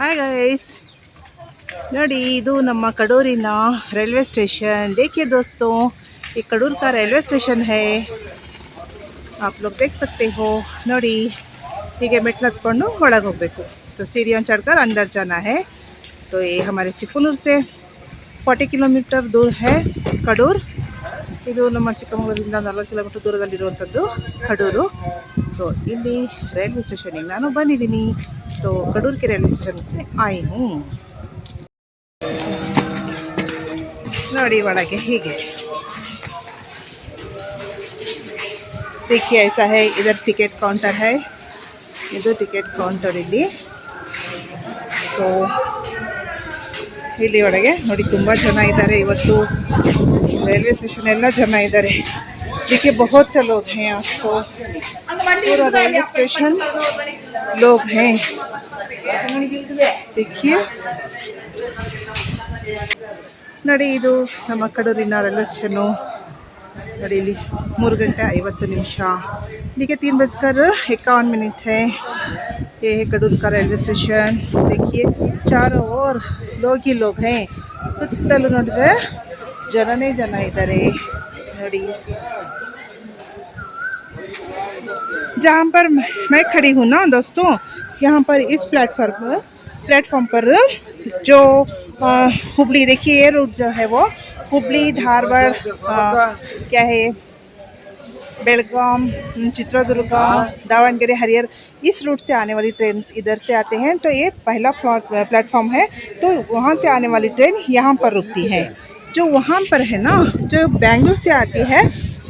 Hi guys इू नम कडूरी ಕಡೂರಿನ रेलवे स्टेशन देखिए दोस्तों ये कडूर का रेलवे स्टेशन है आप लोग देख सकते हो नोड़ी हे ಮೆಟ್ಲು हूँ ಒಳಗೆ तो सीढ़ियाँ चढ़कर अंदर जाना है तो ये हमारे चिकनूर से 40 किलोमीटर दूर है कड़ूर ಇದು ನಮ್ಮ ಚಿಕ್ಕಮಗಳೂರಿಂದ ನಲ್ವತ್ತು ಕಿಲೋಮೀಟರ್ ದೂರದಲ್ಲಿರುವಂಥದ್ದು ಕಡೂರು ಸೊ ಇಲ್ಲಿ ರೈಲ್ವೆ ಸ್ಟೇಷನಿಗೆ ನಾನು ಬಂದಿದ್ದೀನಿ ಸೊ ಕಡೂರಿಗೆ ರೈಲ್ವೆ ಸ್ಟೇಷನ್ಗೆ ಆಯ್ನು ನೋಡಿ ಒಳಗೆ ಹೀಗೆ देखिए ಐಸ है ಇದರ ಟಿಕೆಟ್ ಕೌಂಟರ್ ಹೈ ಇದು ಟಿಕೆಟ್ ಕೌಂಟರ್ ಇಲ್ಲಿ ಸೊ ಇಲ್ಲಿ ಒಳಗೆ ನೋಡಿ ತುಂಬ ಜನ ಇದ್ದಾರೆ ಇವತ್ತು ರೈಲ್ವೆ ಸ್ಟೇಷನ್ ಎಲ್ಲ ಜನ ಇದ್ದಾರೆ ಇದಕ್ಕೆ ಬಹುತ್ से लोग हैं ರೈಲ್ವೆ ಸ್ಟೇಷನ್ रेलवे स्टेशन ನೋಡಿ ಇದು ನಮ್ಮ ಕಡೂರಿನ ರೈಲ್ವೆ ಸ್ಟೇಷನು ನೋಡಿ ಇಲ್ಲಿ ಮೂರು ಗಂಟೆ ಐವತ್ತು ನಿಮಿಷ देखिए ತೀನ್ बजकर इक्यावन ಮಿನಿಟ್ ಹೇ ये है कडूल का रेलवे स्टेशन देखिए चारों ओर लोग ही लोग हैं ಸುತ್ತಲೂ ನೋಡಿದ್ರೆ ಜನನೇ जन ಇದ್ದಾರೆ जहाँ पर मैं खड़ी हूँ ना दोस्तों यहाँ पर इस प्लेटफॉर्म पर प्लेटफॉर्म पर जो हुबली देखिए ये रूट जो है वो हुबली धारवाड़ क्या है बेलगाम चित्रदुर्ग हाँ। दावणगिरी हरियर इस रूट से आने वाली ट्रेन इधर से आते हैं तो ये पहला प्लेटफॉर्म है तो वहाँ से आने वाली ट्रेन यहाँ पर रुकती है जो वहाँ पर है ना जो बेंगलुरु से आती है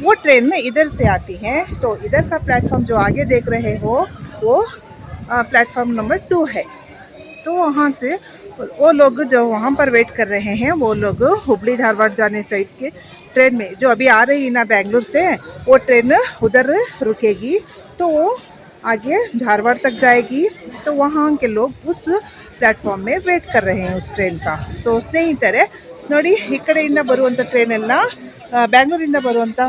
वो ट्रेन में इधर से आती है तो इधर का प्लेटफॉर्म जो आगे देख रहे हो वो प्लेटफॉर्म नंबर टू है तो वहाँ से ಅೋ ಲೋಗ್ ಜೋ ವಹಾಂ ಪರ್ ವೇಟ್ ಕರ رہے ಹೇ ವೋ ಲೋಗ್ ಹುಬ್ಳಿ ಧಾರವಾಡ ಜಾನೆ ಸೈಡ್ ಕೆ ಟ್ರೈನ್ ಮೇ ಜೋ ابھی ಆ ರಹೀ ಹಿನಾ ಬೆಂಗಳೂರು ಸೆ ವೋ ಟ್ರೈನ್ ಉದರ್ ರುಕೆಗಿ ತೋ ಆಗೆ ಧಾರವಾಡ ತಕ್ ಜಾಯೆಗಿ ತೋ ವಹಾಂ ಕೆ ಲೋಗ್ ಉಸ್ ಪ್ಲಾಟ್‌ಫಾರ್ಮ್ ಮೇ ವೇಟ್ ಕರ رہے ಹೇ ಉಸ್ ಟ್ರೈನ್ ಕಾ ಸೋಸ್ನೇ ಇತರೇ ನೋಡಿ ಇಕಡೆ ಇಂದ ಬರುವಂತ ಟ್ರೈನ್ ಎಲ್ಲ ಬೆಂಗಳೂರು ಇಂದ ಬರುವಂತ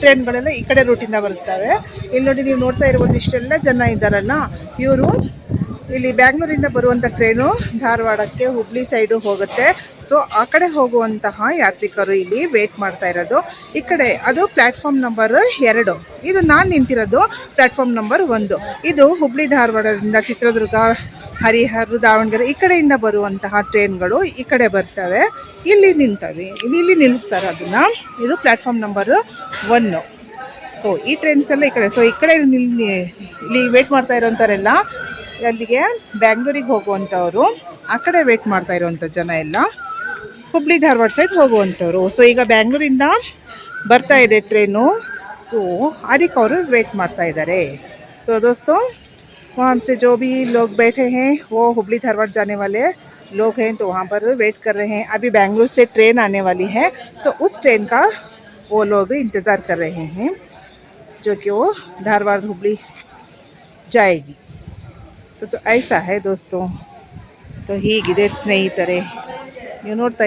ಟ್ರೈನ್ ಗಳೆಲ್ಲ ಇಕಡೆ ರೂಟ್ ಇಂದ ಬರುತ್ತಾವೆ ಇಲ್ ನೋಡಿ ನೀವು ನೋಡ್ತಾ ಇರೋದು ಇಷ್ಟೆಲ್ಲ ಜನ ಇದ್ದರನ್ನ ಇವರು ಇಲ್ಲಿ ಬ್ಯಾಂಗ್ಳೂರಿಂದ ಬರುವಂಥ ಟ್ರೈನು ಧಾರವಾಡಕ್ಕೆ ಹುಬ್ಳಿ ಸೈಡು ಹೋಗುತ್ತೆ ಸೊ ಆ ಕಡೆ ಹೋಗುವಂತಹ ಯಾತ್ರಿಕರು ಇಲ್ಲಿ ವೇಟ್ ಮಾಡ್ತಾ ಇರೋದು ಈ ಕಡೆ ಅದು ಪ್ಲ್ಯಾಟ್ಫಾರ್ಮ್ ನಂಬರ್ ಎರಡು ಇದು ನಾನು ನಿಂತಿರೋದು ಪ್ಲ್ಯಾಟ್ಫಾರ್ಮ್ ನಂಬರ್ ಒಂದು ಇದು ಹುಬ್ಳಿ ಧಾರವಾಡದಿಂದ ಚಿತ್ರದುರ್ಗ ಹರಿಹರ ದಾವಣಗೆರೆ ಈ ಕಡೆಯಿಂದ ಬರುವಂತಹ ಟ್ರೈನ್ಗಳು ಈ ಕಡೆ ಬರ್ತವೆ ಇಲ್ಲಿ ನಿಂತವೆ ಇಲ್ಲಿ ಇಲ್ಲಿ ನಿಲ್ಲಿಸ್ತಾರೆ ಅದನ್ನು ಇದು ಪ್ಲ್ಯಾಟ್ಫಾರ್ಮ್ ನಂಬರ್ ಒನ್ನು ಸೊ ಈ ಟ್ರೈನ್ಸ್ ಎಲ್ಲ ಈ ಕಡೆ ಸೊ ಈ ಕಡೆ ಇಲ್ಲಿ ವೇಟ್ ಮಾಡ್ತಾ ಇರೋಂಥವರೆಲ್ಲ याاللي แก ಬೆಂಗಳೂರಿಗೆ ಹೋಗುವಂತವರು ಆಕಡೆ ವೇಟ್ ಮಾಡ್ತಾ ಇರುವಂತ ಜನ ಎಲ್ಲ ಹುಬ್ಬಳ್ಳಿ ಧಾರವಾಡ ಸೈಡ್ ಹೋಗುವಂತವರು ಸೋ ಈಗ ಬೆಂಗಳೂರಿಂದ ಬರ್ತಾ ಇದೆ ಟ್ರೇನು ಸೋ ಅಲ್ಲಿಕವರು ವೇಟ್ ಮಾಡ್ತಾ ಇದ್ದಾರೆ ಸೋ ದೋಸ್ತ್ೋ وہاں سے ಜೋಬಿ لوگ बैठे हैं वो हुबली ಧಾರವಾಡ जाने वाले लोग हैं तो वहां पर वेट कर रहे हैं अभी बैंगलोर से ट्रेन आने वाली है तो उस ट्रेन का वो लोग इंतजार कर रहे हैं जो कि वो ಧಾರವಾಡ ಹುಬ್ಬಳ್ಳಿ जाएगी तो तो ऐसा है दोस्तों तो ಸ್ನೇಹಿತರೆ ನೀವು ನೋಡ್ತಾ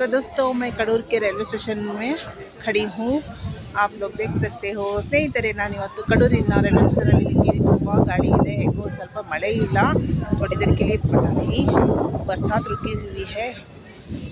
तो दोस्तों मैं कड़ूर के रेलवे स्टेशन में खड़ी हूँ आप लोग देख सकते हो स्ने ನಾನು ಇವತ್ತು कड़ूर रेलवे स्टेशन ನಿಂತಿದ್ದೀನಿ गाड़ी है स्वल्प ಹೇಗೋ और इधर के लिए पता नहीं बरसात रुकी हुई है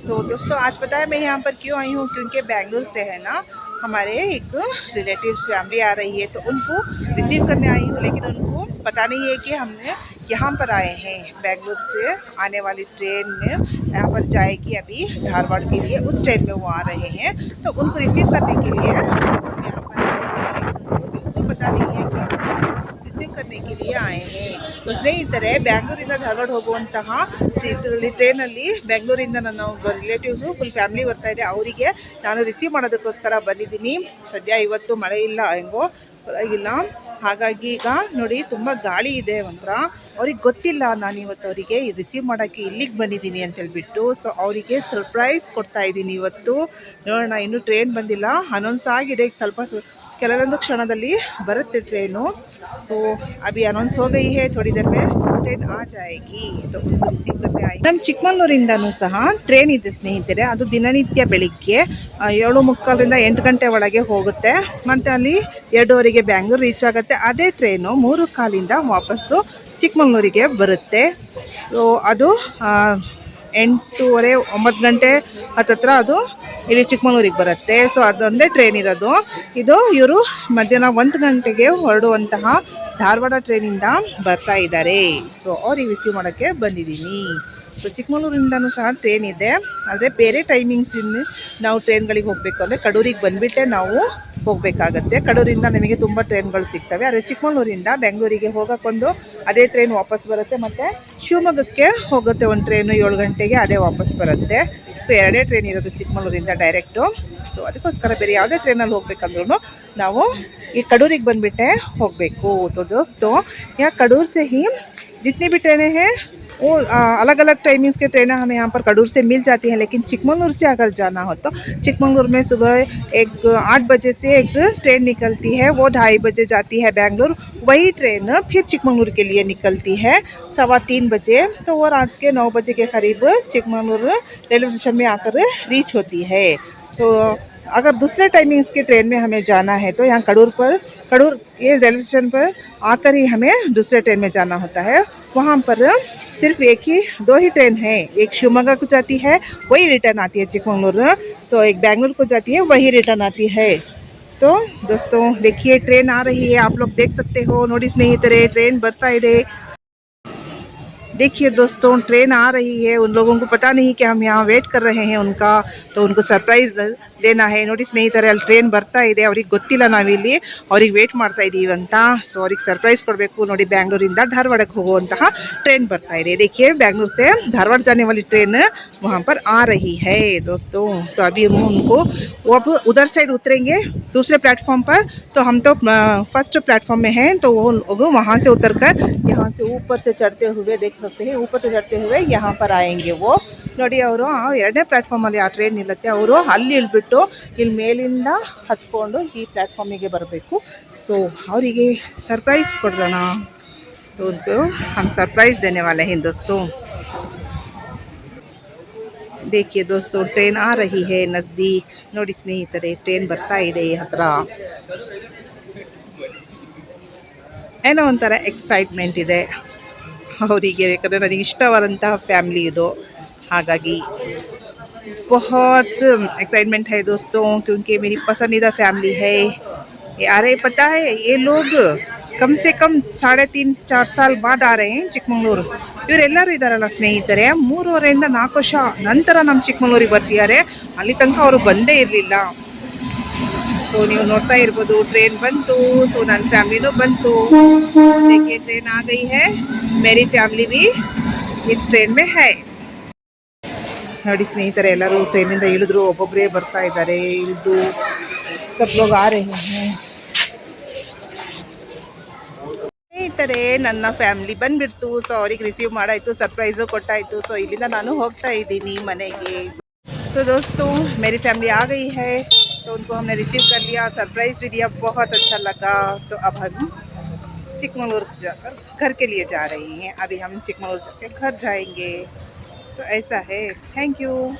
तो दोस्तों आज पता है मैं यहाँ पर क्यों आई हूँ क्योंकि बैंगलोर से है ना हमारे एक रिलेटिव्स फैमिली आ रही है तो उनको रिसीव करने आई हूँ लेकिन उनको पता नहीं है कि हमने यहाँ पर आए हैं बेंगलुरु से आने वाली ट्रेन में यहाँ पर जाएगी अभी धारवाड़ के लिए उस ट्रेन में वो आ रहे हैं तो उनको रिसीव करने के लिए यहाँ पर बिल्कुल पता नहीं है करने के ಸ್ನೇಹಿತರೆ ಬ್ಯಾಂಗ್ಳೂರಿಂದ ಧಾರವಾಡ ಹೋಗುವಂತಹ ಸೀಟಲ್ಲಿ ಟ್ರೈನಲ್ಲಿ ಬೆಂಗಳೂರಿಂದ ನನ್ನ ರಿಲೇಟಿವ್ಸು ಫುಲ್ ಫ್ಯಾಮಿಲಿ ಬರ್ತಾ ಅವರಿಗೆ ನಾನು ರಿಸೀವ್ ಮಾಡೋದಕ್ಕೋಸ್ಕರ ಬಂದಿದ್ದೀನಿ ಸದ್ಯ ಇವತ್ತು ಮಳೆ ಇಲ್ಲ ಹೆಂಗೋ ಇಲ್ಲ ಹಾಗಾಗಿ ಈಗ ನೋಡಿ ತುಂಬ ಗಾಳಿ ಇದೆ ಒಂಥರ ಅವ್ರಿಗೆ ಗೊತ್ತಿಲ್ಲ ನಾನು ಇವತ್ತು ಅವರಿಗೆ ರಿಸೀವ್ ಮಾಡೋಕ್ಕೆ ಇಲ್ಲಿಗೆ ಬಂದಿದ್ದೀನಿ ಅಂತ ಹೇಳಿಬಿಟ್ಟು ಸೊ ಅವರಿಗೆ ಸರ್ಪ್ರೈಸ್ ಕೊಡ್ತಾ ಇದ್ದೀನಿ ಇವತ್ತು ನೋಡೋಣ ಇನ್ನೂ ಟ್ರೈನ್ ಬಂದಿಲ್ಲ ಅನೌನ್ಸ್ ಆಗಿದೆ ಸ್ವಲ್ಪ ಕೆಲವೊಂದು ಕ್ಷಣದಲ್ಲಿ ಬರುತ್ತೆ ಟ್ರೈನು ಸೊ ಅಭಿ ಅನೌನ್ಸ್ ಹೋಗಿ ಹೇ ಥೋಡಿ ಮೇಲೆ ಟ್ರೈನ್ ಆ ಜಾಯಗಿ ಸಿಗುತ್ತೆ ಆಯಿತು ನಮ್ಮ ಚಿಕ್ಕಮಂಗ್ಳೂರಿಂದನೂ ಸಹ ಟ್ರೈನ್ ಇದೆ ಸ್ನೇಹಿತರೆ ಅದು ದಿನನಿತ್ಯ ಬೆಳಿಗ್ಗೆ ಏಳು ಮುಕ್ಕಾಲರಿಂದ ಎಂಟು ಗಂಟೆ ಒಳಗೆ ಹೋಗುತ್ತೆ ಮತ್ತು ಅಲ್ಲಿ ಎರಡೂವರೆಗೆ ಬ್ಯಾಂಗ್ಳೂರು ರೀಚ್ ಆಗುತ್ತೆ ಅದೇ ಟ್ರೈನು ಮೂರು ಕಾಲಿಂದ ವಾಪಸ್ಸು ಚಿಕ್ಕಮಂಗ್ಳೂರಿಗೆ ಬರುತ್ತೆ ಸೊ ಅದು ಎಂಟೂವರೆ ಒಂಬತ್ತು ಗಂಟೆ ಹತ್ತತ್ರ ಅದು ಇಲ್ಲಿ ಚಿಕ್ಕಮಗಳೂರಿಗೆ ಬರುತ್ತೆ ಸೊ ಅದೊಂದೇ ಟ್ರೈನ್ ಇರೋದು ಇದು ಇವರು ಮಧ್ಯಾಹ್ನ ಒಂದು ಗಂಟೆಗೆ ಹೊರಡುವಂತಹ ಧಾರವಾಡ ಟ್ರೈನಿಂದ ಬರ್ತಾ ಇದ್ದಾರೆ ಸೊ ಅವ್ರಿಗೆ ರಿಸೀವ್ ಮಾಡೋಕ್ಕೆ ಬಂದಿದ್ದೀನಿ ಸೊ ಚಿಕ್ಕಮಗಳೂರಿಂದನೂ ಸಹ ಟ್ರೈನ್ ಇದೆ ಆದರೆ ಬೇರೆ ಟೈಮಿಂಗ್ಸಿಂದ ನಾವು ಟ್ರೈನ್ಗಳಿಗೆ ಹೋಗಬೇಕು ಅಂದರೆ ಕಡೂರಿಗೆ ಬಂದುಬಿಟ್ಟೆ ನಾವು ಹೋಗಬೇಕಾಗತ್ತೆ ಕಡೂರಿಂದ ನಮಗೆ ತುಂಬ ಟ್ರೈನ್ಗಳು ಸಿಗ್ತವೆ ಆದರೆ ಚಿಕ್ಕಮಗಳೂರಿಂದ ಬೆಂಗಳೂರಿಗೆ ಹೋಗೋಕ್ಕೊಂದು ಅದೇ ಟ್ರೈನ್ ವಾಪಸ್ ಬರುತ್ತೆ ಮತ್ತು ಶಿವಮೊಗ್ಗಕ್ಕೆ ಹೋಗುತ್ತೆ ಒಂದು ಟ್ರೈನು ಏಳು ಗಂಟೆಗೆ ಅದೇ ವಾಪಸ್ ಬರುತ್ತೆ ಸೊ ಎರಡೇ ಟ್ರೈನ್ ಇರೋದು ಚಿಕ್ಕಮಗಳೂರಿಂದ ಡೈರೆಕ್ಟು ಸೊ ಅದಕ್ಕೋಸ್ಕರ ಬೇರೆ ಯಾವುದೇ ಟ್ರೈನಲ್ಲಿ ಹೋಗ್ಬೇಕಂದ್ರೂ ನಾವು ಈ ಕಡೂರಿಗೆ ಬಂದುಬಿಟ್ಟೆ ಹೋಗಬೇಕು ತೋ ದೋಸ್ತು ಯಾ ಕಡೂರು ಸಹಿ ಜಿತ್ನಿ ಬಿ वो अलग अलग टाइमिंग्स के ट्रेनें हमें यहाँ पर कडूर से मिल जाती हैं लेकिन चिकमंगलूर से अगर जाना हो तो चिकमंगलूर में सुबह एक आठ बजे से एक ट्रेन निकलती है वो ढाई बजे जाती है बेंगलोर वही ट्रेन फिर चिकमंगलूर के लिए निकलती है सवा तीन बजे तो वो रात के नौ बजे के करीब चिकमंगलूर रेलवे स्टेशन में आकर रीच होती है तो अगर दूसरे टाइमिंग्स के ट्रेन में हमें जाना है तो यहाँ कड़ूर पर कड़ूर ये रेलवे स्टेशन पर आकर ही हमें दूसरे ट्रेन में जाना होता है वहाँ पर सिर्फ एक ही दो ही ट्रेन है एक शिवमोगा को जाती है वही रिटर्न आती है चिकमंगलूर सो एक बैंगलोर को जाती है वही रिटर्न आती है तो दोस्तों देखिए ट्रेन आ रही है आप लोग देख सकते हो नोटिस नहीं तेरे ट्रेन बढ़ता ही रहे देखिए दोस्तों ट्रेन आ रही है उन लोगों को पता नहीं कि हम यहाँ वेट कर रहे हैं उनका तो उनको सरप्राइज़ ದೇನ್ ನೋಡಿ ಸ್ನೇಹಿತರೆ ಅಲ್ಲಿ ಟ್ರೈನ್ ಬರ್ತಾ ಇದೆ ಅವ್ರಿಗೆ ಗೊತ್ತಿಲ್ಲ ನಾವಿಲ್ಲಿ ಅವ್ರಿಗೆ ವೇಟ್ ಮಾಡ್ತಾ ಇದ್ದೀವಿ ಅಂತ ಸೊ ಅವ್ರಿಗೆ ಸರ್ಪ್ರೈಸ್ ಕೊಡಬೇಕು ನೋಡಿ ಬ್ಯಾಂಗ್ಳೂರಿಂದ ಧಾರವಾಡಕ್ಕೆ ಹೋಗುವಂತಹ ಟ್ರೈನ್ ಬರ್ತಾ ಇದೆ देखिए बैंगलोर से धारवाड़ जाने वाली ट्रेन वहाँ पर आ रही है दोस्तों तो अभी हम उनको वो अब उधर साइड उतरेंगे दूसरे प्लेटफॉर्म पर तो हम तो फर्स्ट प्लेटफॉर्म में हैं तो वो लोग वहाँ से उतर कर यहाँ से ऊपर से चढ़ते हुए देख सकते हैं ऊपर से चढ़ते हुए यहाँ पर आएंगे वो ನೋಡಿ ಅವರು ಎರಡನೇ ಪ್ಲ್ಯಾಟ್ಫಾರ್ಮಲ್ಲಿ ಆ ಟ್ರೈನ್ ನಿಲ್ಲುತ್ತೆ ಅವರು ಅಲ್ಲಿ ಇಳಿಬಿಟ್ಟು ಬಿಟ್ಟು ಇಲ್ಲಿ ಮೇಲಿಂದ ಹತ್ಕೊಂಡು ಈ ಪ್ಲ್ಯಾಟ್ಫಾರ್ಮಿಗೆ ಬರಬೇಕು ಸೊ ಅವರಿಗೆ ಸರ್ಪ್ರೈಸ್ ಕೊಡೋಣ ಒಂದು ಹಂಗೆ ಸರ್ಪ್ರೈಸ್ ಧನ್ಯವಾದ वाले हैं दोस्तों देखिए दोस्तों ट्रेन आ रही है ನೋಡಿ ಸ್ನೇಹಿತರೆ ಟ್ರೈನ್ ಬರ್ತಾ ಇದೆ ಹತ್ರ ಏನೋ ಒಂಥರ ಎಕ್ಸೈಟ್ಮೆಂಟ್ ಇದೆ ಅವರಿಗೆ ಯಾಕಂದರೆ ನನಗೆ ಇಷ್ಟವಾದಂತಹ ಫ್ಯಾಮ್ಲಿ ಇದು ಹಾಗಾಗಿ बहुत एक्साइटमेंट um, है दोस्तों क्योंकि मेरी पसंदीदा फैमिली है अरे पता है ये लोग ಕಮ್ ಸೆ ಸಾಡೆ ತೀನ್ ಚಾರ್ ಸಾಲ್ ಬಾದ್ ಆರೆ ಚಿಕ್ಕಮಂಗ್ಳೂರು ಇವರೆಲ್ಲರೂ ಇದ್ದಾರಲ್ಲ ಸ್ನೇಹಿತರೆ ಮೂರುವರೆಯಿಂದ ನಾಲ್ಕು ವರ್ಷ ನಂತರ ನಮ್ಮ ಚಿಕ್ಕಮಂಗ್ಳೂರಿಗೆ ಬರ್ತಿದ್ದಾರೆ ಅಲ್ಲಿ ತನಕ ಅವರು ಬಂದೇ ಇರಲಿಲ್ಲ ಸೊ ನೀವು ನೋಡ್ತಾ ಇರ್ಬೋದು ಟ್ರೈನ್ ಬಂತು ಸೊ ನನ್ನ ಫ್ಯಾಮಿಲಿನೂ ಬಂತು ಟ್ರೈನ್ ಆಗೈ ಹೇ ಮೇರಿ ಫ್ಯಾಮಿಲಿ ಭೀ ಇಸ್ ಟ್ರೈನ್ ಮೇ ಹೈ ನಡಿ ಸ್ನೇಹಿತರೆ ಎಲ್ಲರೂ ಟ್ರೈನ್ ಇಂದ ಇಳಿದ್ರು ಒಬ್ಬೊಬ್ಬರೇ ಬರ್ತಾ ಇದ್ದಾರೆ ಇದ್ದು ಚಿಕ್ಕ ಬ್ಲಾಗ್ ಆ ರೇ ಹೇ ಸ್ನೇಹಿತರೆ ನನ್ನ ಫ್ಯಾಮಿಲಿ ಬಂದ ಬಿತ್ತು ಸಾರಿ ಕಿಸಿವ್ ಮಾಡಿದ್ತು ಸರ್ಪ್ರೈಸ್ ಕೊಟ್ಟೈತು ಸೋ ಇಲ್ಲಿಂದ ನಾನು ಹೋಗ್ತಾ ಇದೀನಿ ಮನೆಗೆ ಸೋ ದೋಸ್ತ್ೋ ಮೇರಿ ಫ್ಯಾಮಿಲಿ ಆ گئی ಹೈ ಸೋ ಉನ್ಕೋ ہم نے ರಿಸೀವ್ ಕರ್ ಲಿಯಾ ಸರ್ಪ್ರೈಸ್ 디 دیا بہت اچھا ಲಗಾ ಸೋ अब हम चिकमौर जाकर घर के लिए जा रही हैं अभी हम चिकमौर जाकर घर जाएंगे तो ऐसा है थैंक यू